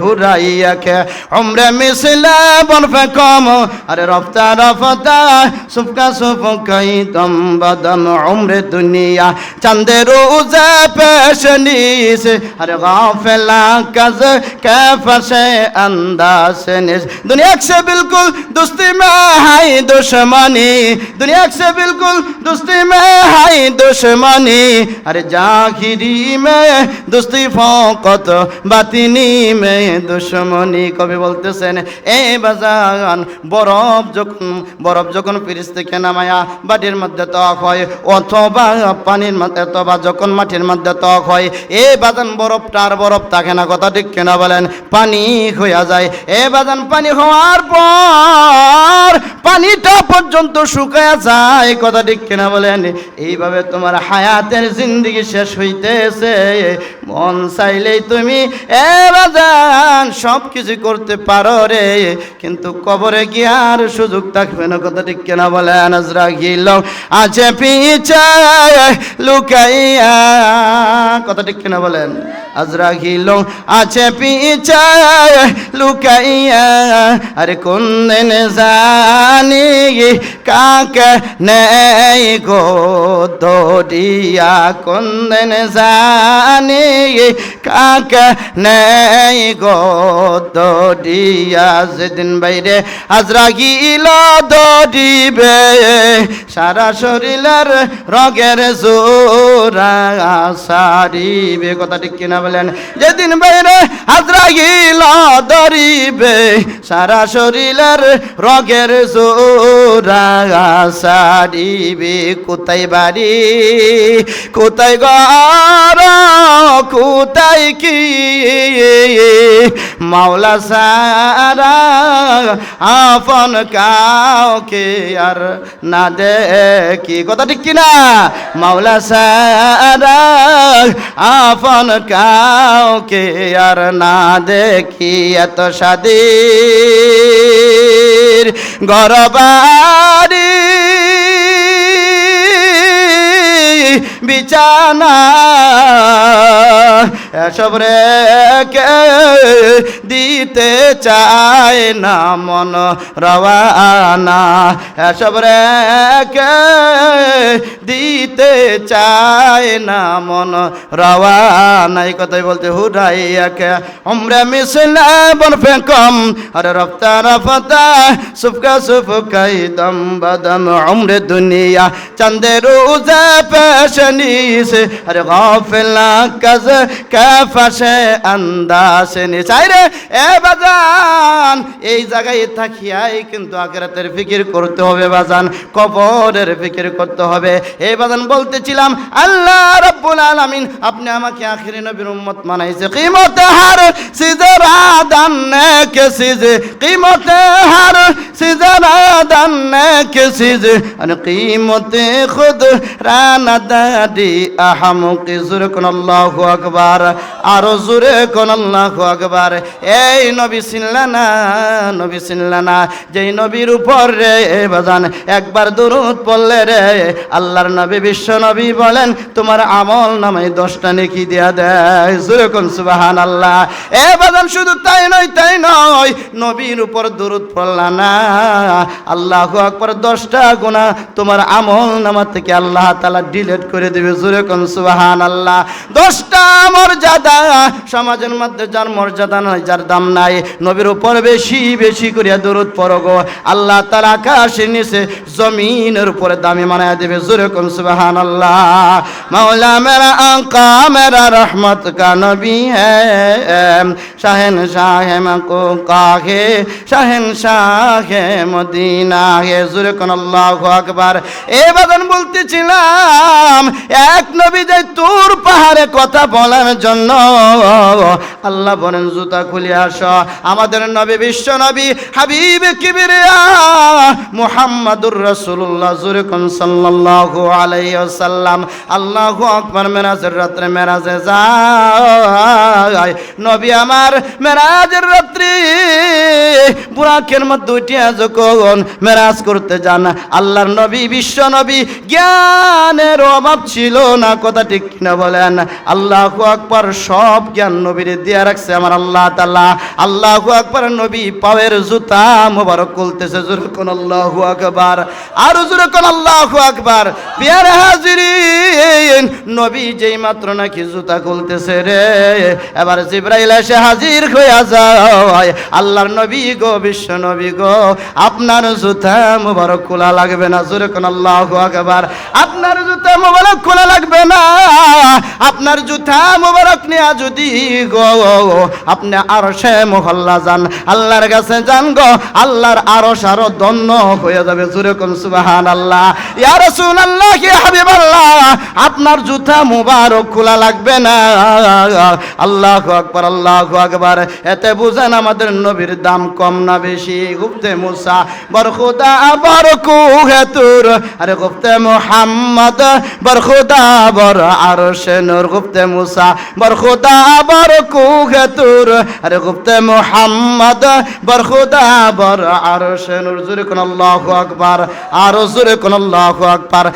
ঘুরাইয়াকে। অমরে মিশলে বরফে কম আরে রফতা রফতা, সুফকা সুফকাই তম বদম। অমরে দুনিয়া চাঁদে রোজে পেশ নিস, আরে গাফেলা কাজ কে ফসে আন্দাজ নিস। দুনিয়া সে বিলকুল দুস্তি মে হাই দুশ্মনি, দুনিয়া সে বিলকুল দুস্তি মে হাই দুশ্মনি, আরে জাহিরি মে দুস্তি ফকত বাতিনি মে। দুশ্মনী কবি বলতেছেন, এ বাজান, বরফ যখন বরফ যখন থেকে নামায়া মধ্যে ত্বক হয়, অথবা পানির মধ্যে, অথবা যখন মাটির মধ্যে ত্বক হয়, এ বাজান বরফটা আর বরফ থাকে না, কথা ঠিক কেনা বলেন? পানি হইয়া যায়। এ বাজান, পানি হওয়ার পর পানিটা পর্যন্ত শুকায়া যায়, কথা ঠিক কেনা বলেন? এইভাবে তোমার হায়াতের জিন্দগি শেষ হইতেছে। মন চাইলেই তুমি এ বাজান সব কিছু করতে পারো রে, কিন্তু কবরে গিয়ে আর সুযোগ থাকবে না। কথা ঠিক কেনা বলে আনাজরা গিল আছে পিছায় লুকাইয়া কথা ঠিক কেনা বলেন? আজরা গিল আছে পিছে, লুকাইয়া, আরে কোন দিন জানি কাকে নেই গো দরিয়া কোন দিন জানি কাকে নেই গো দরিয়া, যেদিন বাইরে আজরা গিল দরিবে সারা শরীরের রগের জোরা সারিবে। কথা ঠিক কিনা? বলেন, যেদিন বাইরে আজরা গিল দরিবে সারা শরীরের রগের জোরা সারিবে। কোথায় বাড়ি? কোথায় ঘর? কোথায় কি? মাওলা সারা আপন কাউকে আর না দেখি। কথা ঠিক কিনা? মাওলা সারা আপন কাউকে আর না দেখি এত সাদির গরবাড়ি বিছানা এসব রেখে দিতে চায় না মন রওয়ানা। এসব রেখে দিতে চায় না মন রওয়ানা। এই কথাই বলতে হুরাইয়াকে আমরা মিশলে বন ফেকম, আরে রফতা রফতা, সুফকা সুফকাই দম বদম, উমরে দুনিয়া চাঁদের উজে পেশনিস আরে গাফিলা কাজ কাফাসে আন্দাসে নিসাই রে, এ বাজান। এই জায়গায় থাকিয়াই কিন্তু আখেরাতের ফিকির করতে হবে বাজান, কবরের ফিকির করতে হবে। এই বাজান বলতেছিলাম, আল্লাহ রাব্বুল আলামিন, আপনি আমাকে আখিরি নবীর উম্মত বানাইছে। কিমতে হার সিজরা দান কে সিজে, কিমতে হার সিজে আন কিমতে খুদ রানা দাদি আহামু কি জুরে কোন আল্লাহু আকবার, আরও জুরে কোন আল্লাহু আকবার। এই নবী সিনলানা যেই নবীর উপর রে বাজান, একবার দরুদ পড়লে রে, আল্লাহর নবী বিশ্ব নবী বলেন, তোমার আমল নামে দশটা নেকি দিয়া দেয়। জুরে কোন সুবাহান আল্লাহ এ বাজান শুধু তাই নয় তাই নয়, নবীর উপর দরুদ পড়লা না। আল্লাহ আকবার দশটা গুণা তোমার আমল নামা থেকে আল্লাহ তালা ডিলেট করে দেবে। জুরে কোন সুবাহান আল্লাহ দশটা মর্যাদা সমাজের মধ্যে যার মর্যাদা নাই, যার দাম নাই, নবীর উপর বেশি বেশি করিয়া দরুদ পড়ো গো। আল্লাহ তার আকাশের নিচে জমিনের উপরে দামি মানায় দেবে। জোরে কোন সুবহান আল্লাহ মৌলা মেরা আকা মেরা রহমত কা নবী হ্যাঁ শাহেন শাহে মকো কাহে, শাহেন শাহে মদিনা হে জোরে কোন আল্লাহু আকবার। এ বাদন বলতেছিলাম, এক নবী যে তোর পাহাড়ে কথা বলার জন্য আল্লাহ বলেন, জুতা খুলে আস। আমাদের নবী, বিশ্ব নবী, হাবিব কিবিরিয়া মুহাম্মাদুর রাসূলুল্লাহ জুরকুন সাল্লাল্লাহু আলাইহি ওয়াসাল্লাম, আল্লাহু আকবার, মেরাজের রাত্রে মেরাজে যায়। নবী আমার, মেরাজের রাত্রি, বুরাকের মধ্যে উঠিয়া যখন মেরাজ করতে যান, আল্লাহর নবী, বিশ্ব নবী, জ্ঞানের অভাব ছিল না? কথা ঠিক কিনা বলেন? আল্লাহ আকবার, সব জ্ঞান নবীর দিয়ে রাখছে আমার আল্লাহ তাআলা। আল্লাহ আকবার, নবী পাওয়ের জুতা মোবারক খুলতেছে জোরে কোন আল্লাহ আকবার। আর জোরে কোন আল্লাহ আকবার। বিয়ার হাজিরিন, নবী যেই মাত্র নাকি জুতা খুলতেছে রে। এবার জিব্রাইল এসে হাজির হইয়া যায়। আল্লাহর নবী গো, বিশ্ব নবী গো, আপনার জুতা মোবারক খোলা লাগবে না জোরে কোন আল্লাহ আকবার। আপনার জুতা মোবারক খোলা লাগবে না। আপনার জুতা মোবারক নেয়া যদি গো আপনি আরও সে মহল্লা যান। আল্লাহর কাছে যান গো, আল্লাহর আরও সারো দন্য হয়ে যাবে, জোরে কোন সুবাহান আল্লাহ ইয়া রাসূলুল্লাহ কি হাবিবাল্লাহ, আপনার জুতা মোবারক খোলা লাগবে না। আল্লাহু আকবার আল্লাহু আকবার। এতে বুঝেন আমাদের নবীর দাম কম না বেশি। গুপ্তে মুসা, বর খুদা, বর কুহেতুর আরে গুপ্তে মুহাম্মদ, বর খুদা, বর আরশে নূর। গুপ্তে মুসা, বর খুদা কুহেতুর আরে গুপ্তে মোহাম্মদ, বর খুদা, বর আর সে জুরে কোন আকবার, আর জুরে কোন আকবার।